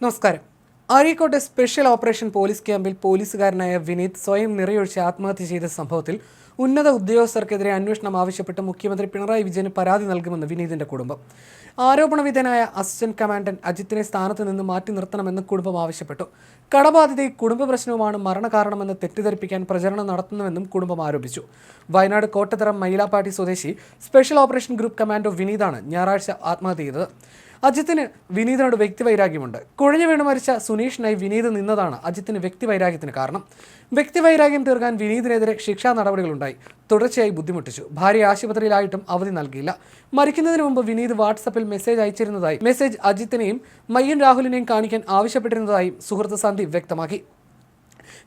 നമസ്കാരം. അരീക്കോട്ടെ special operation police ക്യാമ്പിൽ പോലീസുകാരനായ വിനീത് സ്വയം നിറയൊഴിച്ച് ആത്മഹത്യ ചെയ്ത സംഭവത്തിൽ ഉന്നത ഉദ്യോഗസ്ഥർക്കെതിരെ അന്വേഷണം ആവശ്യപ്പെട്ട് മുഖ്യമന്ത്രി പിണറായി വിജയന് പരാതി നൽകുമെന്ന് വിനീതിന്റെ കുടുംബം. ആരോപണവിധേയനായ അസിസ്റ്റന്റ് കമാൻഡന്റ് അജിത്തിനെ സ്ഥാനത്ത് നിന്ന് മാറ്റി നിർത്തണമെന്ന് കുടുംബം ആവശ്യപ്പെട്ടു. കടബാധിതയും കുടുംബ പ്രശ്നവുമാണ് മരണകാരണമെന്ന് തെറ്റിദ്ധരിപ്പിക്കാൻ പ്രചരണം നടത്തുന്നുവെന്നും കുടുംബം ആരോപിച്ചു. വയനാട് കോട്ടത്തറ മൈലാപ്പാട്ടി സ്വദേശി സ്പെഷ്യൽ ഓപ്പറേഷൻ ഗ്രൂപ്പ് കമാൻഡോ വിനീതാണ് ഞായറാഴ്ച ആത്മഹത്യ ചെയ്തത്. അജിത്തിന് വിനീതിനോട് വ്യക്തിവൈരാഗ്യമുണ്ട്. കുഴഞ്ഞു വീണ് മരിച്ച സുനീഷിനായി വിനീത് നിന്നതാണ് അജിത്തിന് വ്യക്തിവൈരാഗ്യത്തിന് കാരണം. വ്യക്തിവൈരാഗ്യം തീർക്കാൻ വിനീതിനെതിരെ ശിക്ഷാ നടപടികളുണ്ടായി. തുടർച്ചയായി ബുദ്ധിമുട്ടിച്ചു. ഭാര്യ ആശുപത്രിയിലായിട്ടും അവധി നൽകിയില്ല. മരിക്കുന്നതിന് മുമ്പ് വിനീത് വാട്സപ്പിൽ മെസ്സേജ് അയച്ചിരുന്നതായി മെസ്സേജ് അജിത്തിനെയും മയ്യൻ രാഹുലിനെയും കാണിക്കാൻ ആവശ്യപ്പെട്ടിരുന്നതായും സുഹൃത്ത് സന്ദീപ് വ്യക്തമാക്കി.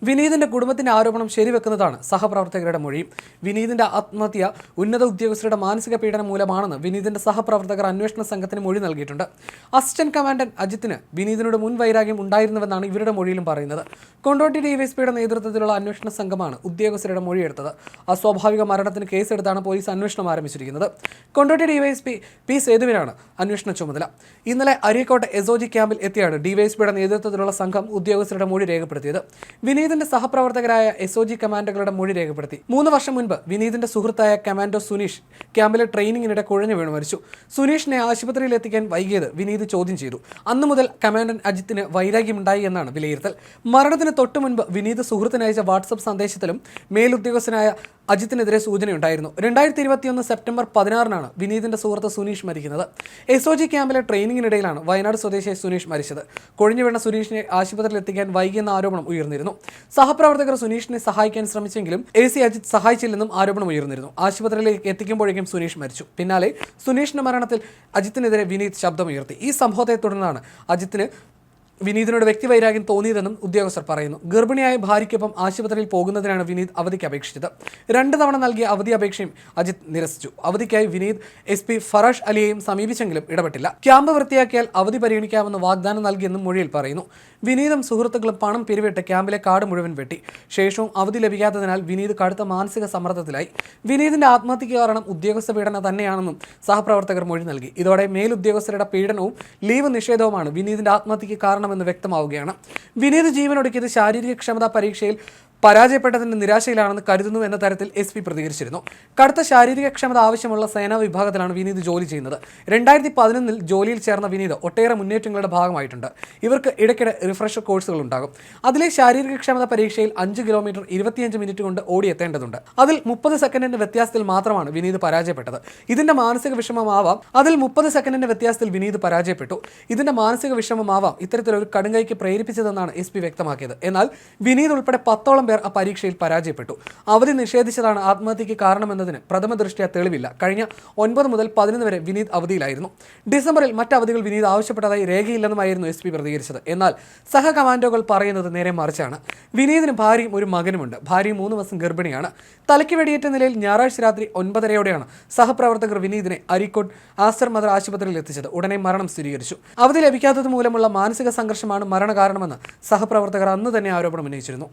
വിനീതിന്റെ കുടുംബത്തിന്റെ ആരോപണം ശരിവെക്കുന്നതാണ് സഹപ്രവർത്തകരുടെ മൊഴി. വിനീതിന്റെ ആത്മഹത്യ ഉന്നത ഉദ്യോഗസ്ഥരുടെ മാനസിക പീഡനം മൂലമാണെന്ന് വിനീതിന്റെ സഹപ്രവർത്തകർ അന്വേഷണ സംഘത്തിന് മൊഴി നൽകിയിട്ടുണ്ട്. അസിസ്റ്റന്റ് കമാൻഡന്റ് അജിത്തിന് വിനീതിനോട് മുൻ വൈരാഗ്യം ഉണ്ടായിരുന്നുവെന്നാണ് ഇവരുടെ മൊഴിയിലും പറയുന്നത്. കൊണ്ടോട്ടി ഡിവൈഎസ്പിയുടെ നേതൃത്വത്തിലുള്ള അന്വേഷണ സംഘമാണ് ഉദ്യോഗസ്ഥരുടെ മൊഴിയെടുത്തത്. അസ്വാഭാവിക മരണത്തിന് കേസെടുത്താണ് പോലീസ് അന്വേഷണം ആരംഭിച്ചിരിക്കുന്നത്. കൊണ്ടോട്ടി ഡിവൈഎസ്പി പി സേതുവിനാണ് അന്വേഷണ ചുമതല. ഇന്നലെ അരീക്കോട്ടെ എസോജി ക്യാമ്പിൽ എത്തിയാണ് ഡിവൈഎസ്പിയുടെ നേതൃത്വത്തിലുള്ള സംഘം ഉദ്യോഗസ്ഥരുടെ മൊഴി രേഖപ്പെടുത്തിയത്. വിനീതിന്റെ സഹപ്രവർത്തകരായ എസ് ഒ ജി കമാൻഡോകളുടെ മൊഴി രേഖപ്പെടുത്തി. മൂന്ന് വർഷം മുൻപ് വിനീതിന്റെ സുഹൃത്തായ കമാൻഡോ സുനീഷ് ക്യാമ്പിലെ ട്രെയിനിങ്ങിനിടെ കുഴഞ്ഞു വീണു മരിച്ചു. സുനീഷിനെ ആശുപത്രിയിൽ എത്തിക്കാൻ വൈകിയത് വിനീത് ചോദ്യം ചെയ്തു. അന്നു മുതൽ കമാൻഡൻ അജിത്തിന് വൈരാഗ്യമുണ്ടായി എന്നാണ് വിലയിരുത്തൽ. മരണത്തിന് തൊട്ടു മുൻപ് വിനീത് സുഹൃത്തിനയച്ച വാട്സപ്പ് സന്ദേശത്തിലും മേലുദ്യോഗസ്ഥനായ അജിത്തിനെതിരെ സൂചനയുണ്ടായിരുന്നു. രണ്ടായിരത്തി ഇരുപത്തിയൊന്ന് സെപ്റ്റംബർ പതിനാറിനാണ് വിനീതിന്റെ സുഹൃത്ത് സുനീഷ് മരിക്കുന്നത്. എസ് ഒ ജി ക്യാമ്പിലെ ട്രെയിനിങ്ങിനിടയിലാണ് വയനാട് സ്വദേശി സുനീഷ് മരിച്ചത്. കൊഴിഞ്ഞു വീണ സുനീഷിനെ ആശുപത്രിയിൽ എത്തിക്കാൻ വൈകിയെന്ന ആരോപണം ഉയർന്നിരുന്നു. സഹപ്രവർത്തകർ സുനീഷിനെ സഹായിക്കാൻ ശ്രമിച്ചെങ്കിലും എ സി അജിത് സഹായിച്ചില്ലെന്നും ആരോപണം ഉയർന്നിരുന്നു. ആശുപത്രിയിലേക്ക് എത്തിക്കുമ്പോഴേക്കും സുനീഷ് മരിച്ചു. പിന്നാലെ സുനീഷിന്റെ മരണത്തിൽ അജിത്തിനെതിരെ വിനീത് ശബ്ദമുയർത്തി. ഈ സംഭവത്തെ തുടർന്നാണ് അജിത്തിന് വിനീതിനോട് വ്യക്തിവൈരാഗ്യം തോന്നിയതെന്നും ഉദ്യോഗസ്ഥർ പറയുന്നു. ഗർഭിണിയായ ഭാര്യയ്ക്കൊപ്പം ആശുപത്രിയിൽ പോകുന്നതിനാണ് വിനീത് അവധിക്ക് അപേക്ഷിച്ചത്. രണ്ട് തവണ നൽകിയ അവധി അപേക്ഷയും അജിത് നിരസിച്ചു. അവധിക്കായി വിനീത് എസ് പി ഫറാഷ് അലിയെയും സമീപിച്ചെങ്കിലും ഇടപെട്ടില്ല. ക്യാമ്പ് വൃത്തിയാക്കിയാൽ അവധി പരിഗണിക്കാമെന്ന് വാഗ്ദാനം നൽകിയെന്നും മൊഴിയിൽ പറയുന്നു. വിനീതും സുഹൃത്തുക്കളും പണം പിരിവിട്ട് ക്യാമ്പിലെ കാട് മുഴുവൻ വെട്ടി. ശേഷവും അവധി ലഭിക്കാത്തതിനാൽ വിനീത് കടുത്ത മാനസിക സമ്മർദ്ദത്തിലായി. വിനീതിന്റെ ആത്മഹത്യക്ക് കാരണം ഉദ്യോഗസ്ഥ പീഡനം തന്നെയാണെന്നും സഹപ്രവർത്തകർ മൊഴി നൽകി. ഇതോടെ മേലുദ്യോഗസ്ഥരുടെ പീഡനവും ലീവ് നിഷേധവുമാണ് വിനീതിന്റെ ആത്മഹത്യക്ക് കാരണമെന്ന് വ്യക്തമാവുകയാണ്. വിനീത് ജീവനൊടുക്കിയത് ശാരീരിക ക്ഷമതാ പരീക്ഷയിൽ പരാജയപ്പെട്ടതിന്റെ നിരാശയിലാണെന്ന് കരുതുന്നു എന്ന തരത്തിൽ എസ് പി പ്രതികരിച്ചിരുന്നു. കടുത്ത ശാരീരിക ക്ഷമത ആവശ്യമുള്ള സേനാ വിഭാഗത്തിലാണ് വിനീത് ജോലി ചെയ്യുന്നത്. രണ്ടായിരത്തി പതിനൊന്നിൽ ജോലിയിൽ ചേർന്ന വിനീത് ഒട്ടേറെ മുന്നേറ്റങ്ങളുടെ ഭാഗമായിട്ടുണ്ട്. ഇവർക്ക് ഇടയ്ക്കിടെ റിഫ്രഷർ കോഴ്സുകൾ ഉണ്ടാകും. അതിലെ ശാരീരിക ക്ഷമത പരീക്ഷയിൽ അഞ്ച് കിലോമീറ്റർ ഇരുപത്തിയഞ്ച് മിനിറ്റ് കൊണ്ട് ഓടിയെത്തേണ്ടതുണ്ട്. അതിൽ മുപ്പത് സെക്കൻഡിന്റെ വ്യത്യാസത്തിൽ മാത്രമാണ് വിനീത് പരാജയപ്പെട്ടത്. ഇതിന്റെ മാനസിക വിഷമമാവാം. അതിൽ മുപ്പത് സെക്കൻഡിന്റെ വ്യത്യാസത്തിൽ വിനീത് പരാജയപ്പെട്ടു. ഇതിന്റെ മാനസിക വിഷമമാവാം ഇത്തരത്തിൽ ഒരു കടുങ്കൈക്ക് പ്രേരിപ്പിച്ചതെന്നാണ് എസ് പി വ്യക്തമാക്കിയത്. എന്നാൽ വിനീത് ഉൾപ്പെടെ പത്തോളം പേർ ആ പരീക്ഷയിൽ പരാജയപ്പെട്ടു. അവധി നിഷേധിച്ചതാണ് ആത്മഹത്യക്ക് കാരണമെന്നതിന് പ്രഥമ ദൃഷ്ടിയ തെളിവില്ല. കഴിഞ്ഞ ഒൻപത് മുതൽ പതിനൊന്ന് വരെ വിനീത് അവധിയിലായിരുന്നു. ഡിസംബറിൽ മറ്റ് അവധികൾ വിനീത് ആവശ്യപ്പെട്ടതായി രേഖയില്ലെന്നുമായിരുന്നു എസ് പി പ്രതികരിച്ചത്. എന്നാൽ സഹ കമാൻഡോകൾ പറയുന്നത് നേരെ മറിച്ചാണ്. വിനീതിന് ഭാര്യയും ഒരു മകനുമുണ്ട്. ഭാര്യ മൂന്ന് മാസം ഗർഭിണിയാണ്. തലയ്ക്ക് വെടിയേറ്റ നിലയിൽ ഞായറാഴ്ച രാത്രി ഒൻപതരയോടെയാണ് സഹപ്രവർത്തകർ വിനീതിനെ അരീക്കോട് ആസ്റ്റർ മദർ ആശുപത്രിയിൽ എത്തിച്ചത്. ഉടനെ മരണം സ്ഥിരീകരിച്ചു. അവധി ലഭിക്കാത്തത് മൂലമുള്ള മാനസിക സംഘർഷമാണ് മരണകാരണമെന്ന് സഹപ്രവർത്തകർ അന്ന് തന്നെ ആരോപണം ഉന്നയിച്ചിരുന്നു.